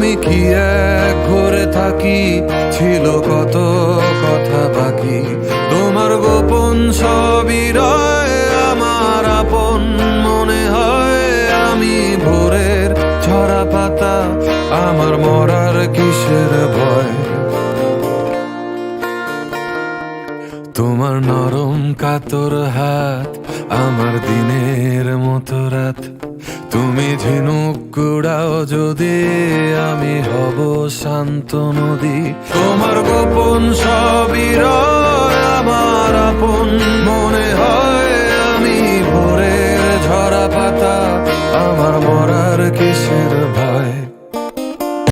আমি কি এক ঘুরে থাকি? ছিল কত কথা বাকি। তোমার গোপন সবই আমার আপন মনে হয়। আমি ভোরের ছড়া পাতা, আমার মরার কিসের ভয়? তোমার নরম কাতর হাত আমার দিনের মতো রাত। তুমি ঝিনুক গুড়াও যদি আমি হব শান্ত নদী। তোমার গোপন সবই